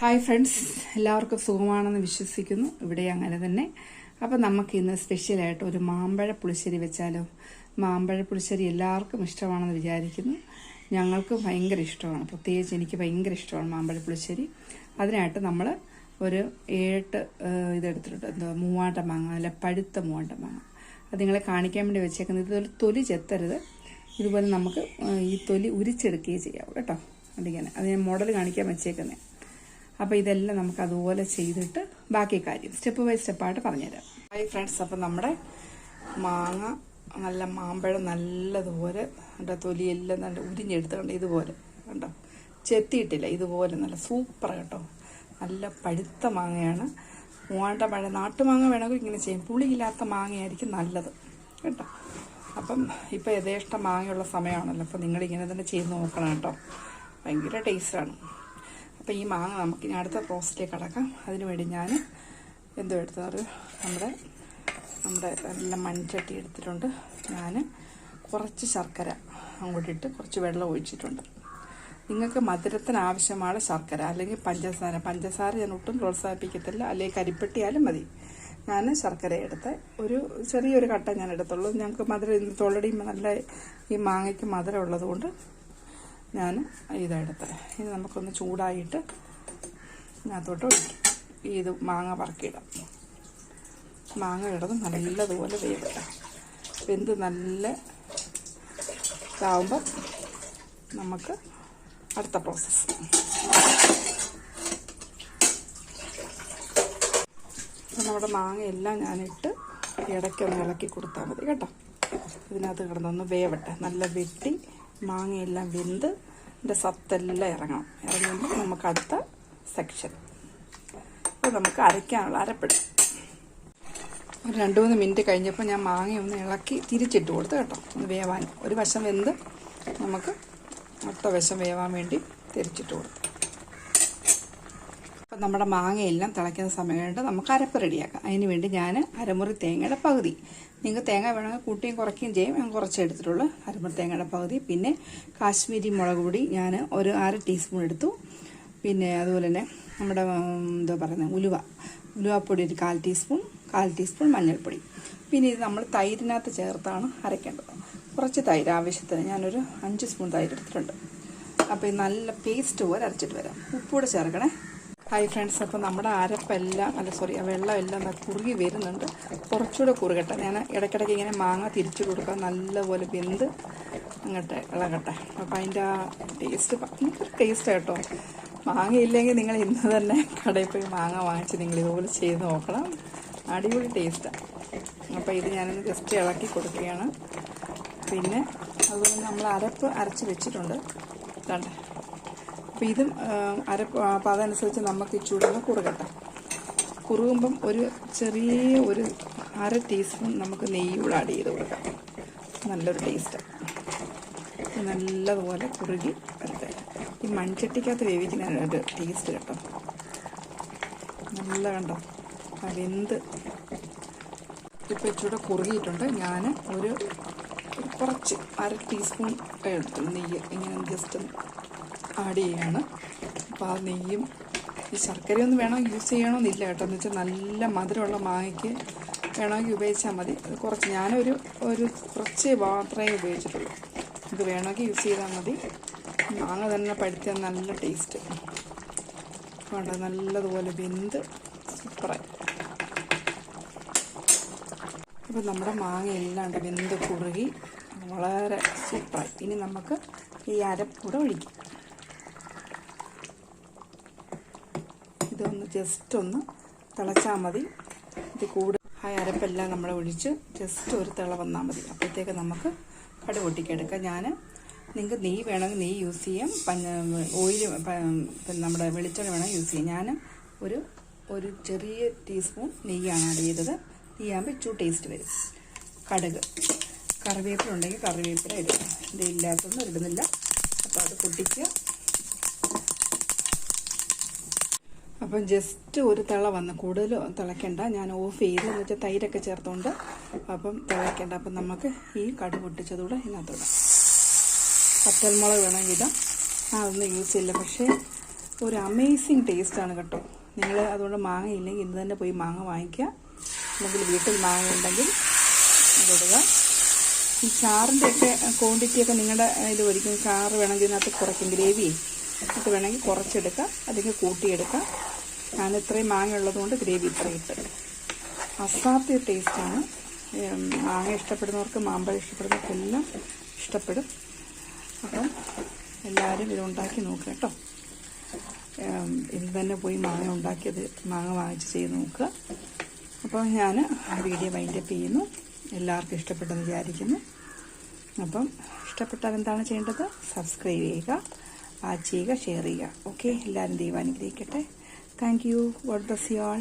Hi friends എല്ലാവർക്കും സുഖമാണെന്ന് വിശ്വസിക്കുന്നു. ഇവിടെ അങ്ങനെ തന്നെ. അപ്പം നമുക്ക് ഇന്ന് സ്പെഷ്യലായിട്ട് ഒരു മാമ്പഴ പുളിശ്ശേരി വെച്ചാലോ? മാമ്പഴ പുളിശ്ശേരി എല്ലാവർക്കും ഇഷ്ടമാണെന്ന് വിചാരിക്കുന്നു. ഞങ്ങൾക്ക് ഭയങ്കര ഇഷ്ടമാണ്. പ്രത്യേകിച്ച് എനിക്ക് ഭയങ്കര ഇഷ്ടമാണ് മാമ്പഴ പുളിശ്ശേരി. അതിനായിട്ട് നമ്മൾ ഒരു ഏട്ട് ഇതെടുത്തിട്ടുണ്ട്. എന്തോ മൂവാണ്ട മാങ്ങ അല്ല പഴുത്ത മൂവാണ്ട മാങ്ങ. അത് നിങ്ങളെ കാണിക്കാൻ വേണ്ടി വെച്ചേക്കുന്നത് ഇതുപോലെ തൊലി ചെത്തരുത്. ഇതുപോലെ നമുക്ക് ഈ തൊലി ഉരിച്ചെടുക്കുകയും ചെയ്യാവും. കേട്ടോ? അതിങ്ങനെ. അത് ഞാൻ മോഡൽ കാണിക്കാൻ വെച്ചേക്കുന്നത് അപ്പോൾ ഇതെല്ലാം നമുക്ക് അതുപോലെ ചെയ്തിട്ട് ബാക്കി കാര്യം സ്റ്റെപ്പ് ബൈ സ്റ്റെപ്പായിട്ട് പറഞ്ഞുതരാം. ഹായ് ഫ്രണ്ട്സ് അപ്പം നമ്മുടെ മാങ്ങ നല്ല മാമ്പഴം നല്ലതുപോലെ കണ്ടോ തൊലിയെല്ലാം നല്ല ഉരിഞ്ഞെടുത്തുകൊണ്ട് ഇതുപോലെ കണ്ടോ ചെത്തിയിട്ടില്ല ഇതുപോലെ നല്ല സൂപ്പർ കേട്ടോ. നല്ല പഴുത്ത മാങ്ങയാണ്. മൂവാണ്ട പഴ നാട്ടുമാങ്ങ വേണമെങ്കിൽ ഇങ്ങനെ ചെയ്യും. പുളിയില്ലാത്ത മാങ്ങയായിരിക്കും നല്ലത് കേട്ടോ. അപ്പം ഇപ്പം യഥേഷ്ടം മാങ്ങയുള്ള സമയമാണല്ലോ അപ്പം നിങ്ങളിങ്ങനെ തന്നെ ചെയ്ത് നോക്കണം കേട്ടോ. ഭയങ്കര ടേസ്റ്റാണ് അപ്പോൾ ഈ മാങ്ങ നമുക്ക് ഇനി അടുത്ത പ്രോസസ്സിലേക്ക് കടക്കാം അതിന് വേണ്ടി ഞാൻ എന്തോ എടുത്തത്? നമ്മുടെ നമ്മുടെ നല്ല മൺചട്ടി എടുത്തിട്ടുണ്ട്. ഞാൻ കുറച്ച് ശർക്കര അങ്ങോട്ടിട്ട് കുറച്ച് വെള്ളം ഒഴിച്ചിട്ടുണ്ട്. നിങ്ങൾക്ക് മധുരത്തിന് ആവശ്യമാണ് ശർക്കര. അല്ലെങ്കിൽ പഞ്ചസാര. പഞ്ചസാര ഞാൻ ഒട്ടും പ്രോത്സാഹിപ്പിക്കത്തില്ല. അല്ലെങ്കിൽ കരിപ്പെട്ടിയാലും മതി. ഞാൻ ശർക്കര എടുത്ത് ഒരു ചെറിയൊരു കട്ട ഞാൻ എടുത്തുള്ളൂ. ഞങ്ങൾക്ക് മധുരം ഓൾറെഡി നല്ല ഈ മാങ്ങയ്ക്ക് മധുരം ഉള്ളതുകൊണ്ട് ഞാൻ ഇതെടുത്ത്. ഇത് നമുക്കൊന്ന് ചൂടായിട്ട് ഇതിനകത്തോട്ട് ഈ ഇത് മാങ്ങ പറക്കിയിടാം. മാങ്ങ ഇടത് നല്ലതുപോലെ വേവിടാം വെന്ത് നല്ല ഇതാവുമ്പം നമുക്ക് അടുത്ത പ്രോസസ്സ് നമ്മുടെ മാങ്ങയെല്ലാം ഞാനിട്ട് ഇടയ്ക്കൊന്ന് ഇളക്കി കൊടുത്താൽ മതി കേട്ടോ. ഇതിനകത്ത് കിടന്നൊന്ന് വേവട്ടെ. നല്ല വെട്ടി മാങ്ങയെല്ലാം വെന്ത് ഇതിന്റെ സത്തെല്ലാം ഇറങ്ങണം. ഇറങ്ങുമ്പോൾ നമുക്ക് അടുത്ത സെക്ഷൻ അപ്പോൾ നമുക്ക് അരയ്ക്കാനുള്ള അരപ്പിടും. ഒരു രണ്ട് മൂന്ന് മിനിറ്റ് കഴിഞ്ഞപ്പോൾ ഞാൻ മാങ്ങ ഒന്ന് ഇളക്കി തിരിച്ചിട്ട് കൊടുത്ത് കേട്ടോ. ഒന്ന് വേവാൻ. ഒരു വശം വെന്ത് നമുക്ക് അടുത്ത വശം വേവാൻ വേണ്ടി തിരിച്ചിട്ട് കൊടുത്തു. നമ്മുടെ മാങ്ങയെല്ലാം തിളയ്ക്കുന്ന സമയമായിട്ട് നമുക്ക് അരപ്പ് റെഡിയാക്കാം. അതിന് വേണ്ടി ഞാൻ അരമുറി തേങ്ങയുടെ പകുതി. നിങ്ങൾക്ക് തേങ്ങ വേണമെങ്കിൽ കൂട്ടിയും കുറയ്ക്കുകയും ചെയ്യും. ഞാൻ കുറച്ച് എടുത്തിട്ടുള്ളൂ. അരമുറി തേങ്ങയുടെ പകുതി. പിന്നെ കാശ്മീരി മുളക് പൊടി ഞാൻ ഒരു അര ടീസ്പൂൺ എടുത്തു. പിന്നെ അതുപോലെ തന്നെ നമ്മുടെ എന്താ പറയുന്നത് ഉലുവ. ഉലുവപ്പൊടി ഒരു കാൽ ടീസ്പൂൺ കാൽ ടീസ്പൂൺ മഞ്ഞൾപ്പൊടി. പിന്നെ ഇത് നമ്മൾ തൈരിനകത്ത് ചേർത്താണ് അരയ്ക്കേണ്ടത്. കുറച്ച് തൈര് ആവശ്യത്തിന് ഞാനൊരു അഞ്ച് സ്പൂൺ തൈര് എടുത്തിട്ടുണ്ട്. അപ്പോൾ നല്ല പേസ്റ്റ് പോലെ അരച്ചിട്ട് വരാം. ഉപ്പൂടെ ചേർക്കണേ. ഹായ് ഫ്രണ്ട്സ് അപ്പോൾ നമ്മുടെ അരപ്പെല്ലാം അല്ല സോറി ആ വെള്ളം എല്ലാം കുറുകി വരുന്നുണ്ട്. കുറച്ചുകൂടെ കുറുകട്ടെ. ഞാൻ ഇടയ്ക്കിടയ്ക്ക് ഇങ്ങനെ മാങ്ങ തിരിച്ചു കൊടുക്കാൻ നല്ലപോലെ വെന്ത് അങ്ങോട്ട് ഇളകട്ടെ. അപ്പോൾ അതിന്റെ ആ ടേസ്റ്റ് ഭയങ്കര ടേസ്റ്റ് കേട്ടോ. മാങ്ങ ഇല്ലെങ്കിൽ നിങ്ങൾ ഇന്ന് തന്നെ കടയിൽ പോയി മാങ്ങ വാങ്ങിച്ച് നിങ്ങൾ ഇതുപോലെ ചെയ്ത് നോക്കണം. അടിപൊളി ടേസ്റ്റാണ് അപ്പോൾ ഇത് ഞാനൊന്ന് ജസ്റ്റ് ഇളക്കി കൊടുക്കുകയാണ്. പിന്നെ അതുപോലെ നമ്മൾ അരപ്പ് അരച്ച് വെച്ചിട്ടുണ്ട്. കണ്ടേ അപ്പോൾ ഇതും അര അപ്പോൾ അതനുസരിച്ച് നമുക്ക് ഇച്ചൂടെ ഒന്ന് കുറുകട്ടെ. കുറുകുമ്പം ഒരു ചെറിയ ഒരു അര ടീസ്പൂൺ നമുക്ക് നെയ്യ് കൂടെ ആഡ് ചെയ്ത് കൊടുക്കാം. നല്ലൊരു ടേസ്റ്റ് നല്ലതുപോലെ കുറുകി വരട്ടെ. ഈ മൺചട്ടിക്കകത്ത് വേവിക്കുന്ന ഒരു ടേസ്റ്റ് കേട്ടോ. നല്ല കണ്ടോ? അതെന്ത്? വെന്ത് ഇപ്പോൾ ഇച്ചിരി കുറുകിയിട്ടുണ്ട്. ഞാൻ ഒരു കുറച്ച് അര ടീസ്പൂൺ എടുത്തു നെയ്യ് ഇങ്ങനെ ജസ്റ്റ് ആഡ് ചെയ്യാണ്. അപ്പോൾ ആ നെയ്യും ഈ ശർക്കരയൊന്നും വേണോ യൂസ് ചെയ്യണമെന്നില്ല കേട്ടോ. എന്ന് വെച്ചാൽ നല്ല മധുരമുള്ള മാങ്ങയ്ക്ക് വേണമെങ്കിൽ ഉപയോഗിച്ചാൽ മതി. അത് കുറച്ച് ഞാനൊരു ഒരു കുറച്ച് മാത്രമേ ഉപയോഗിച്ചിട്ടുള്ളൂ. ഇത് വേണമെങ്കിൽ യൂസ് ചെയ്താൽ മതി. മാങ്ങ തന്നെ പഴുത്ത നല്ല ടേസ്റ്റ് വേണ്ട നല്ലതുപോലെ വെന്ത് സൂപ്പറായി അപ്പോൾ നമ്മുടെ മാങ്ങ എല്ലാം വെന്ത് കുറുകി. വളരെ സൂപ്പറായി ഇനി നമുക്ക് ഈ അരപ്പൂടെ ഒഴിക്കാം. ഇതൊന്ന് ജസ്റ്റ് ഒന്ന് തിളച്ചാൽ മതി. ഇത് കൂടുതൽ ആ അരപ്പെല്ലാം നമ്മൾ ഒഴിച്ച് ജസ്റ്റ് ഒരു തിള വന്നാൽ മതി. അപ്പോഴത്തേക്ക് നമുക്ക് കടു പൊട്ടിക്കെടുക്കാം. ഞാൻ നിങ്ങൾക്ക് നെയ്യ് വേണമെങ്കിൽ നെയ്യ് യൂസ് ചെയ്യാം. ഓയിൽ നമ്മുടെ വെളിച്ചെണ്ണ വേണമെങ്കിൽ യൂസ് ചെയ്യാം. ഞാൻ ഒരു ഒരു ചെറിയ ടീസ്പൂൺ നെയ്യാണ് ആഡ് ചെയ്തത്. നെയ്യാകുമ്പോൾ ഇച്ചു ടേസ്റ്റ് വരും. കടുക്. കറിവേപ്പില ഉണ്ടെങ്കിൽ കറിവേപ്പില ഇടുക. ഇത് ഇല്ലാത്തൊന്നും ഇടുന്നില്ല. അപ്പോൾ അത് പൊട്ടിക്കുക അപ്പം ജസ്റ്റ് ഒരു തിള വന്ന് കൂടുതൽ തിളയ്ക്കണ്ട. ഞാൻ ഓഫ് ചെയ്ത് എന്ന് വെച്ചാൽ തൈരൊക്കെ ചേർത്തുകൊണ്ട് അപ്പം തിളയ്ക്കണ്ട. അപ്പം നമുക്ക് ഈ കടു പൊട്ടിച്ചതൂടെ ഇതിനകത്തോടാം പച്ചമുളക് വേണമെങ്കിൽ ഇടാം. ആ ഒന്നും യൂസ് ചെയ്യില്ല. പക്ഷേ ഒരു അമേസിങ് ടേസ്റ്റാണ് കേട്ടോ. നിങ്ങൾ അതുകൊണ്ട് മാങ്ങ ഇല്ലെങ്കിൽ ഇന്ന് തന്നെ പോയി മാങ്ങ വാങ്ങിക്കുക. അല്ലെങ്കിൽ വീട്ടിൽ മാങ്ങ ഉണ്ടെങ്കിൽ അതിടുക ഈ ചാറിന്റെയൊക്കെ ക്വാണ്ടിറ്റിയൊക്കെ നിങ്ങളുടെ ഇതിൽ ഒരിക്കലും ചാറ് വേണമെങ്കിൽ ഇതിനകത്ത് കുറയ്ക്കും ഗ്രേവി അത് വേണമെങ്കിൽ കുറച്ചെടുക്കാം. അല്ലെങ്കിൽ കൂട്ടിയെടുക്കാം. ഞാൻ ഇത്രയും മാങ്ങ ഉള്ളതുകൊണ്ട് ഗ്രേവി ഇത്രയും ഇട്ട്. അസാധ്യ ടേസ്റ്റാണ്. മാങ്ങ ഇഷ്ടപ്പെടുന്നവർക്ക് മാമ്പഴം ഇഷ്ടപ്പെടുന്നവർക്ക് എല്ലാം ഇഷ്ടപ്പെടും. അപ്പം എല്ലാവരും ഇത് ഉണ്ടാക്കി നോക്കുക കേട്ടോ. ഇന്ന് തന്നെ പോയി മാങ്ങ ഉണ്ടാക്കിയത് മാങ്ങ വാങ്ങിച്ച് ചെയ്ത് നോക്കുക. അപ്പോൾ ഞാൻ വീഡിയോ വൈൻഡപ്പ് ചെയ്യുന്നു. എല്ലാവർക്കും ഇഷ്ടപ്പെട്ടെന്ന് വിചാരിക്കുന്നു. അപ്പം ഇഷ്ടപ്പെട്ടാൽ എന്താണ് ചെയ്യേണ്ടത്? സബ്സ്ക്രൈബ് ചെയ്യുക വാച്ച് ചെയ്യുക ഷെയർ ചെയ്യുക. ഓക്കെ എല്ലാവരും ദൈവം അനുഗ്രഹിക്കട്ടെ. Thank you God bless you all